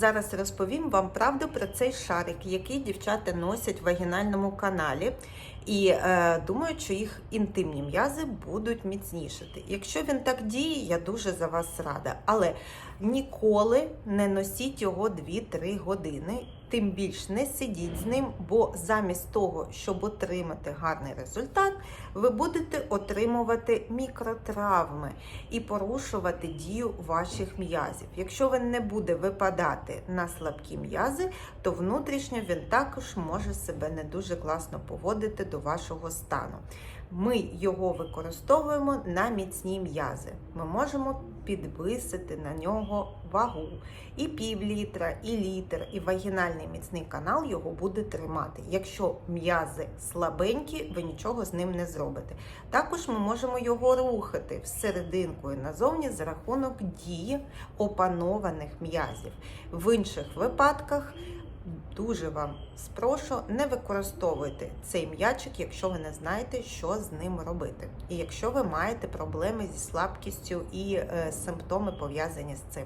Зараз розповім вам правду про цей шарик, який дівчата носять в вагінальному каналі, і е, думають, що їх інтимні м'язи будуть міцнішати. Якщо він так діє, я дуже за вас рада. Але ніколи не носіть його 2-3 години. Тим більш не сидіть з ним, бо замість того, щоб отримати гарний результат, ви будете отримувати мікротравми і порушувати дію ваших м'язів. Якщо він не буде випадати на слабкі м'язи, то внутрішньо він також може себе не дуже класно поводити до вашого стану. Ми його використовуємо на міцні м'язи. Ми можемо підвисити на нього вагу і пів літра, і літр, і вагінальний міцний канал його буде тримати. Якщо м'язи слабенькі, ви нічого з ним не зробите. Також ми можемо його рухати всерединку і назовні за рахунок дії опанованих м'язів. В інших випадках дуже вам спрошу, не використовуйте цей м'ячик, якщо ви не знаєте, що з ним робити. І якщо ви маєте проблеми зі слабкістю і е, симптоми пов'язані з цим.